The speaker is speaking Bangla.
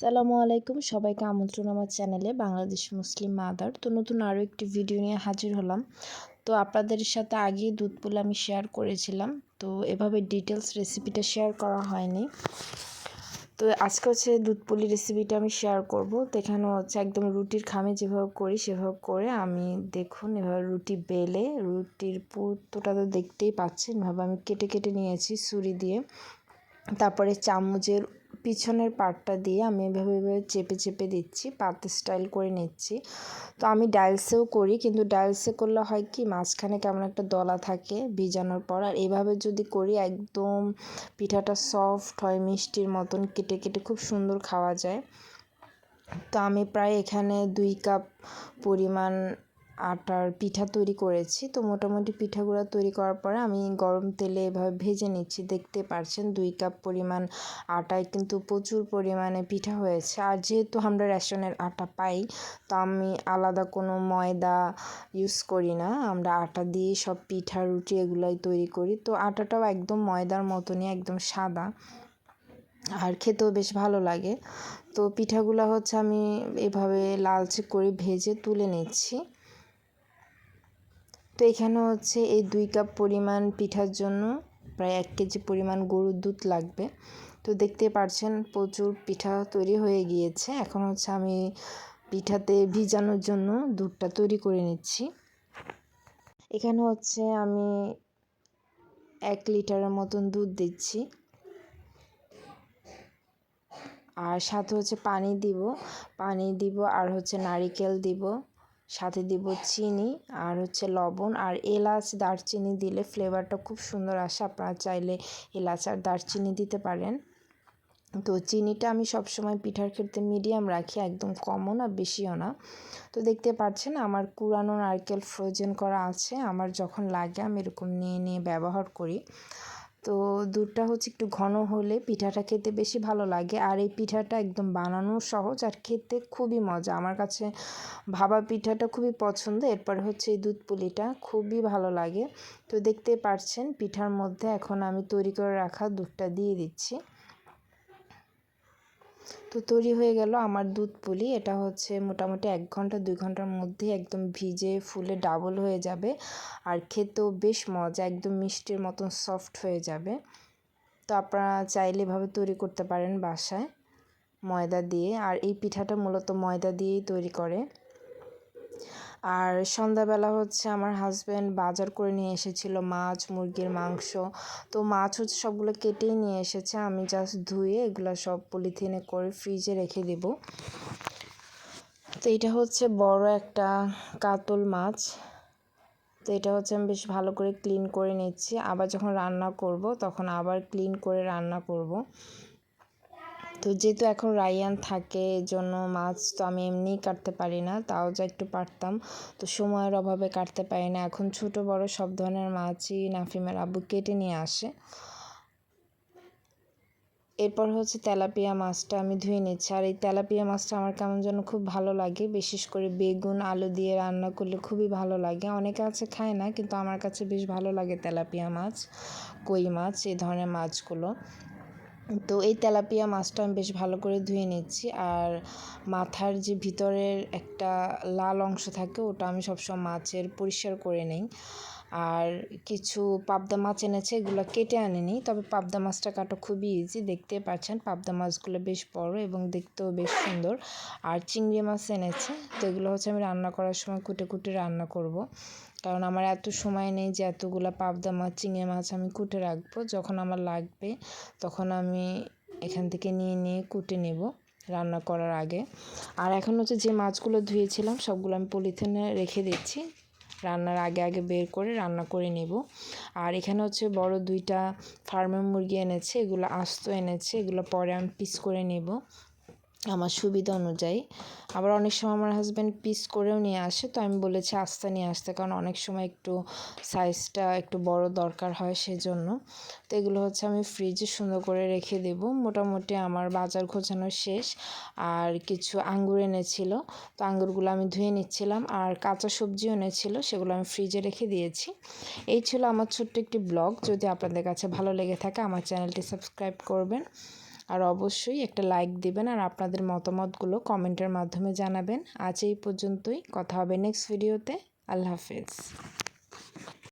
সালামু আলাইকুম। সবাইকে আমন্ত্রণ আমার চ্যানেলে বাংলাদেশ মুসলিম মাদার। তো নতুন আরও একটি ভিডিও নিয়ে হাজির হলাম। তো আপনাদের সাথে আগেই দুধ পুল আমি শেয়ার করেছিলাম। তো এভাবে ডিটেলস রেসিপিটা শেয়ার করা হয়নি। তো আজকে হচ্ছে দুধ পুলি রেসিপিটা আমি শেয়ার করব। তো এখানে হচ্ছে একদম রুটির খামে যেভাবে করি, সেভাবে করে আমি দেখুন, এভাবে রুটি বেলে, রুটির পুরোটা তো দেখতেই পাচ্ছেন। এভাবে আমি কেটে কেটে নিয়েছি ছুরি দিয়ে। তারপরে চামচের পিছনের পার্টটা দিয়ে আমি এভাবে এভাবে চেপে চেপে দিচ্ছি, পাতে স্টাইল করে নিচ্ছি। তো আমি ডাইলসেও করি, কিন্তু ডাইলসে করলে হয় কি, মাঝখানে কেমন একটা দলা থাকে ভিজানোর পর। আর এভাবে যদি করি, একদম পিঠাটা সফট হয়, মিষ্টির মতন কেটে কেটে খুব সুন্দর খাওয়া যায়। তো আমি প্রায় এখানে দুই কাপ পরিমাণ আটার পিঠা তৈরি করেছি। তো মোটামুটি পিঠাগুলো তৈরি করার পরে আমি গরম তেলে এভাবে ভেজে নিচ্ছি। দেখতে পারছেন দুই কাপ পরিমাণ আটায় কিন্তু প্রচুর পরিমাণে পিঠা হয়েছে। আর যেহেতু আমরা রেশনের আটা পাই, তো আমি আলাদা কোনো ময়দা ইউজ করি না। আমরা আটা দিয়ে সব পিঠা, রুটি এগুলাই তৈরি করি। তো আটাটাও একদম ময়দার মতনই, একদম সাদা। আর খেতেও বেশ ভালো লাগে। তো পিঠাগুলো হচ্ছে আমি এভাবে লালচে করে ভেজে তুলে নিচ্ছি। তো এখানে হচ্ছে এই দুই কাপ পরিমাণ পিঠার জন্য প্রায় এক কেজি পরিমাণ গরুর দুধ লাগবে। তো দেখতে পারছেন প্রচুর পিঠা তৈরি হয়ে গিয়েছে। এখন হচ্ছে আমি পিঠাতে ভিজানোর জন্য দুধটা তৈরি করে নিচ্ছি। এখানে হচ্ছে আমি এক লিটারের মতন দুধ দিচ্ছি। আর সাথে হচ্ছে পানি দিব পানি দিব আর হচ্ছে নারিকেল দিব। সাথে দিব চিনি আর হচ্ছে লবণ আর এলাচ দারচিনি দিলে ফ্লেভারটা খুব সুন্দর আসে। আপনারা চাইলে এলাচ আর দারচিনি দিতে পারেন। তো চিনিটা আমি সবসময় পিঠার ক্ষেত্রে মিডিয়াম রাখি, একদম কমও না, বেশিও না। তো দেখতে পাচ্ছেন আমার কুরানো নারকেল ফ্রোজেন করা আছে। আমার যখন লাগে আমি এরকম নিয়ে নিয়ে ব্যবহার করি। তো দুধটা হচ্ছে একটু ঘন হলে পিঠাটা খেতে বেশি ভালো লাগে। আর এই পিঠাটা একদম বানানো সহজ আর খেতে খুবই মজা। আমার কাছে ভাবা পিঠাটা খুবই পছন্দ। এরপর হচ্ছে এই দুধ পুলিটা খুবই ভালো লাগে। তো দেখতে পারছেন, পিঠার মধ্যে এখন আমি তৈরি করে রাখা দুধটা দিয়ে দিচ্ছি। তো তৈরি হয়ে গেল আমার দুধ পুলি। এটা হচ্ছে মোটামুটি এক ঘণ্টা, দুই ঘণ্টার মধ্যে একদম ভিজে ফুলে ডাবল হয়ে যাবে। আর খেতেও বেশ মজা, একদম মিষ্টির মতন সফট হয়ে যাবে। তো আপনারা চাইলে এভাবে তৈরি করতে পারেন বাসায় ময়দা দিয়ে। আর এই পিঠাটা মূলত ময়দা দিয়েই তৈরি করে। আর সন্ধ্যাবেলা হচ্ছে আমার হাজব্যান্ড বাজার করে নিয়ে এসেছিল মাছ, মুরগির মাংস। তো মাছ হচ্ছে সবগুলো কেটেই নিয়ে এসেছে। আমি জাস্ট ধুয়ে এগুলো সব পলিথিনে করে ফ্রিজে রেখে দেব। তো এটা হচ্ছে বড় একটা কাতল মাছ। তো এটা হচ্ছে আমি বেশ ভালো করে ক্লিন করে নিচ্ছি। আবার যখন রান্না করব, তখন আবার ক্লিন করে রান্না করব। তো যেহেতু এখন রায়ান থাকে জন্য মাছ তো আমি এমনিই কাটতে পারি না, তাও যা একটু পারতাম। তো সময়ের অভাবে কাটতে পারি না। এখন ছোট, বড় সব ধরনের মাছই নাফিমের আব্বু কেটে নিয়ে আসে। এরপর হচ্ছে তেলাপিয়া মাছটা আমি ধুয়ে নিচ্ছি। আর এই তেলাপিয়া মাছটা আমার কেমন যেন খুব ভালো লাগে। বিশেষ করে বেগুন, আলু দিয়ে রান্না করলে খুবই ভালো লাগে। অনেকে আছে খায় না, কিন্তু আমার কাছে বেশ ভালো লাগে তেলাপিয়া মাছ, কই মাছ, এই ধরনের মাছগুলো। তো এই তেলাপিয়া মাছটা আমি বেশ ভালো করে ধুয়ে নিচ্ছি। আর মাথার যে ভিতরের একটা লাল অংশ থাকে, ওটা আমি সবসময় মাছের পরিষ্কার করে নিই। আর কিছু পাবদা মাছ এনেছে, এগুলো কেটে আনেনি। তবে পাবদা মাছটা কাটা খুবই ইজি দেখতে পাচ্ছেন। পাবদা মাছগুলো বেশ বড় এবং দেখতেও বেশ সুন্দর। আর চিংড়ি মাছ এনেছে, তো এগুলো হচ্ছে আমি রান্না করার সময় কুটে কুটে রান্না করব। কারণ আমার এত সময় নেই যে এতগুলো পাবদা মাছ, চিংড়ি মাছ আমি কুটে রাখব। যখন আমার লাগবে, তখন আমি এখান থেকে নিয়ে নিয়ে কুটে নেব রান্না করার আগে। আর এখন হচ্ছে যে মাছগুলো ধুয়েছিলাম, সবগুলো আমি পলিথিনে রেখে দিচ্ছি। রান্নার আগে আগে বের করে রান্না করে নেব। আর এখানে হচ্ছে বড় দুইটা ফার্মের মুরগি এনেছে, এগুলো আস্ত এনেছে, এগুলো পরে আমি পিস করে নেব। আমার সুবিধা অনুযায়ী। আবার অনেক সময় আমার হাজব্যান্ড পিস করেও নিয়ে আসে, তো আমি বলেছি আস্তে নিয়ে আসতে, কারণ অনেক সময় একটু সাইজটা একটু বড় দরকার হয় সেজন্য। তো এগুলো হচ্ছে আমি ফ্রিজে সুন্দর করে রেখে দেব। মোটামুটি আমার বাজার খোঁজানো শেষ, আর কিছু আঙ্গুর এনেছিল। তো আঙ্গুরগুলো আমি ধুয়ে নিচ্ছিলাম, আর কাঁচা সবজিও এনেছিল, সেগুলো আমি ফ্রিজে রেখে দিয়েছি। এই ছিল আমার ছোট্ট একটি ব্লগ যদি আপনাদের কাছে ভালো লেগে থাকে, আমার চ্যানেলটি সাবস্ক্রাইব করবেন। আর অবশ্যই একটা লাইক দেবেন আর আপনাদের মতামতগুলো কমেন্টের মাধ্যমে জানাবেন। আজ এই পর্যন্তই, কথা হবে নেক্সট ভিডিওতে আল্লাহ হাফেজ।